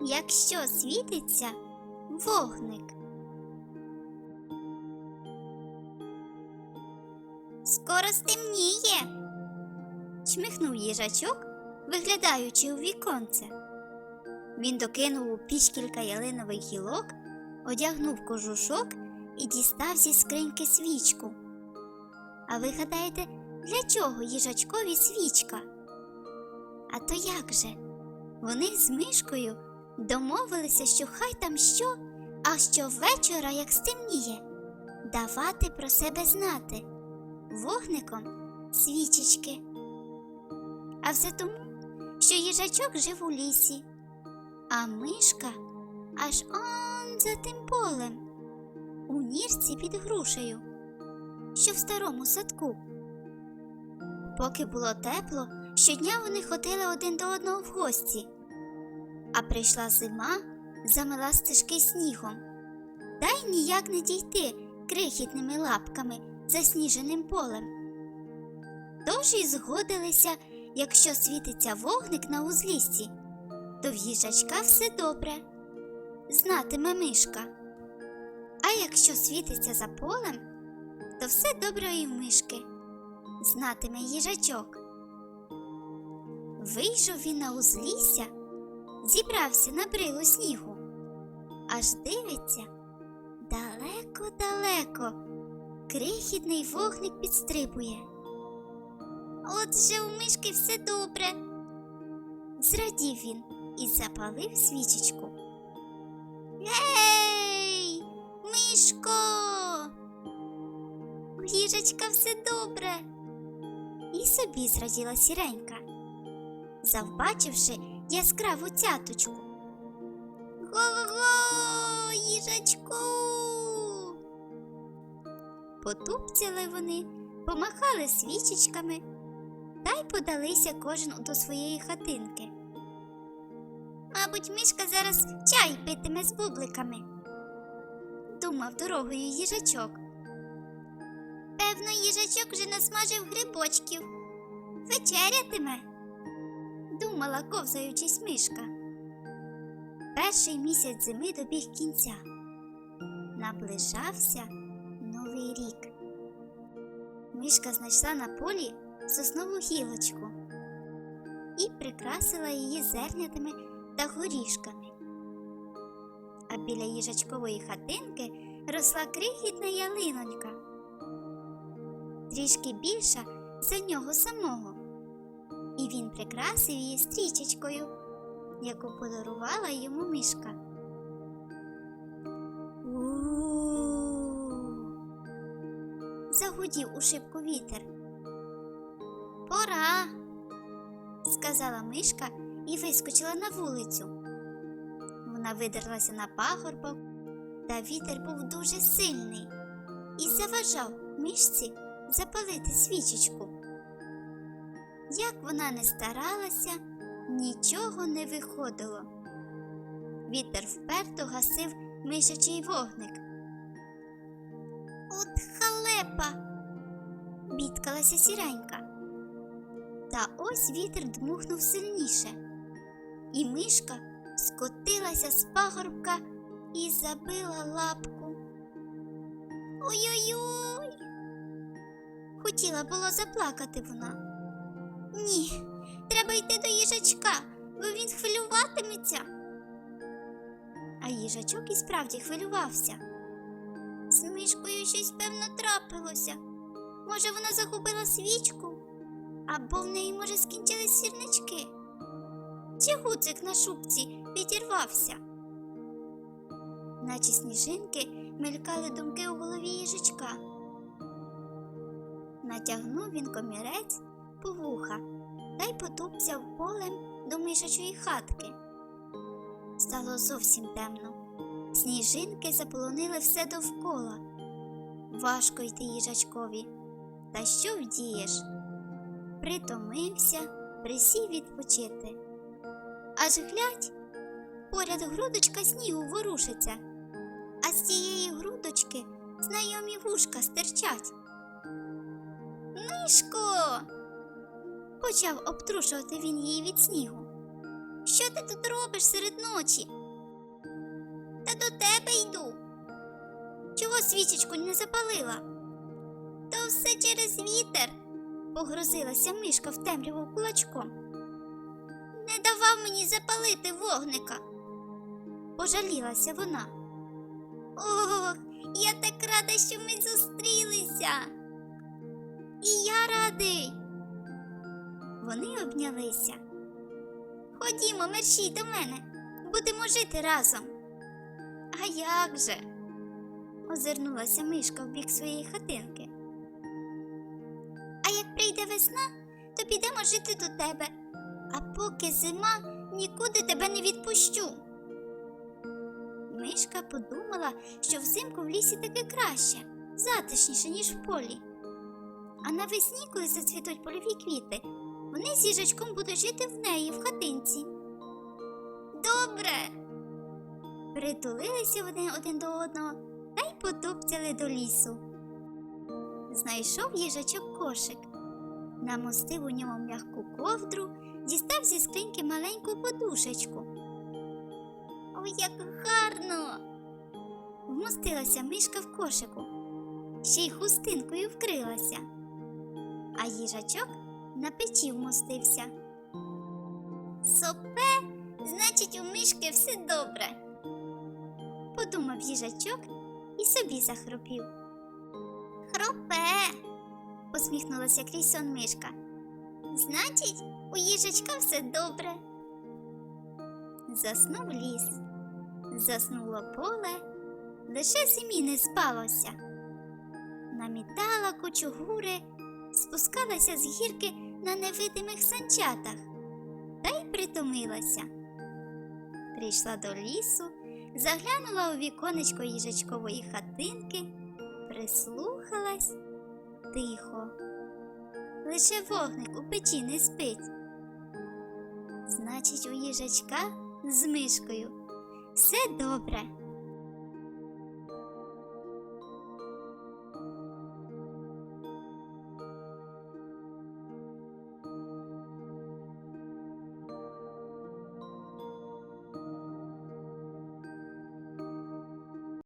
якщо світиться вогник. Скоро стемніє. чмихнув їжачок, виглядаючи у віконце. Він докинув у піч кілька ялинових гілок, одягнув кожушок і дістав зі скриньки свічку. А ви гадаєте, для чого їжачкові свічка? А то як же? Вони з мишкою домовилися, що хай там що, а що вечора, як стемніє, давати про себе знати вогником свічечки. А все тому, що їжачок жив у лісі, а мишка аж он за тим полем, у нірці під грушею, що в старому садку. Поки було тепло, щодня вони ходили один до одного в гості. А прийшла зима, замила стежки снігом, та й ніяк не дійти крихітними лапками засніженим полем. Тож і згодилися, якщо світиться вогник на узліссі, то в їжачка все добре, знатиме мишка. А якщо світиться за полем, то все добре і в мишки, знатиме їжачок. Вийшов він на узлісся, зібрався на брилу снігу, аж дивиться далеко-далеко, крихітний вогник підстрибує. Отже, у мишки все добре. Зрадів він і запалив свічечку. Гей, мишко! У їжачка все добре. І собі зраділа сіренька, завбачивши яскраву цяточку. Го-го, їжачку. Потупцяли вони, помахали свічечками та й подалися кожен до своєї хатинки. Мабуть, мишка зараз чай питиме з бубликами, думав дорогою їжачок. Певно, їжачок вже насмажив грибочків. Вечерятиме, думала, ковзаючись мишка. Перший місяць зими добіг кінця. Наближався новий рік. Мишка знайшла на полі соснову гілочку і прикрасила її зернятами та горішками. А біля їжачкової хатинки росла крихітна ялинонька, трішки більша за нього самого, і він прикрасив її стрічечкою, яку подарувала йому мишка. У-у-у. Загудів у шибку вітер. Пора, сказала мишка і вискочила на вулицю. Вона видерлася на пагорбок, та вітер був дуже сильний і заважав мишці запалити свічечку. Як вона не старалася, нічого не виходило. Вітер вперто гасив мишачий вогник. От халепа, бідкалася сіренька. Та ось вітер дмухнув сильніше, і мишка скотилася з пагорбка і забила лапку. Ой-ой-ой. Хотіла було заплакати вона. Ні, треба йти до їжачка, бо він хвилюватиметься. А їжачок і справді хвилювався. З мишкою щось певно трапилося. Може, вона загубила свічку? Або в неї, може, скінчились сірнички? Чи гуцик на шубці відірвався? Наче сніжинки мелькали думки у голові їжачка. Натягнув він комірець по вуха та й потупцяв полем до мишачої хатки. Стало зовсім темно. Сніжинки заполонили все довкола. Важко йти їжачкові. Та що вдієш? Притомився, присів відпочити. Аж глядь, поряд грудочка снігу ворушиться, а з цієї грудочки знайомі вушка стирчать. Мишко. Почав обтрушувати він її від снігу. Що ти тут робиш серед ночі? Та до тебе йду. Чого свічечку не запалила? То все через вітер, погрозилася мишка в темряву кулачком. Не давав мені запалити вогника. Пожалілася вона. Ох, я так рада, що ми зустрілися. І я радий. Вони обнялися. Ходімо, мерщій до мене, будемо жити разом. А як же? озирнулася мишка в бік своєї хатинки. А як прийде весна, то підемо жити до тебе, а поки зима нікуди тебе не відпущу. Мишка подумала, що взимку в лісі таки краще, затишніше, ніж в полі. А навесні, коли зацвітуть польові квіти, вони з їжачком будуть жити в неї в хатинці. Добре. Притулилися вони один до одного та й потупцяли до лісу. Знайшов їжачок кошик, намостив у ньому м'яку ковдру, дістав зі скриньки маленьку подушечку. Ой, як гарно! Вмостилася мишка в кошику, ще й хустинкою вкрилася, а їжачок на печі вмостився. Сопе, значить, у мишки все добре. Подумав їжачок і собі захропів. Хропе, посміхнулася крізь мишка. Значить, у їжачка все добре. Заснув ліс, заснуло поле, лише зимі не спалося. Намітала кучугури, спускалася з гірки на невидимих санчатах та й притомилася. Прийшла до лісу, заглянула у віконечко їжачкової хатинки, прислухалась тихо. Лише вогник у печі не спить. Значить, у їжачка з мишкою все добре.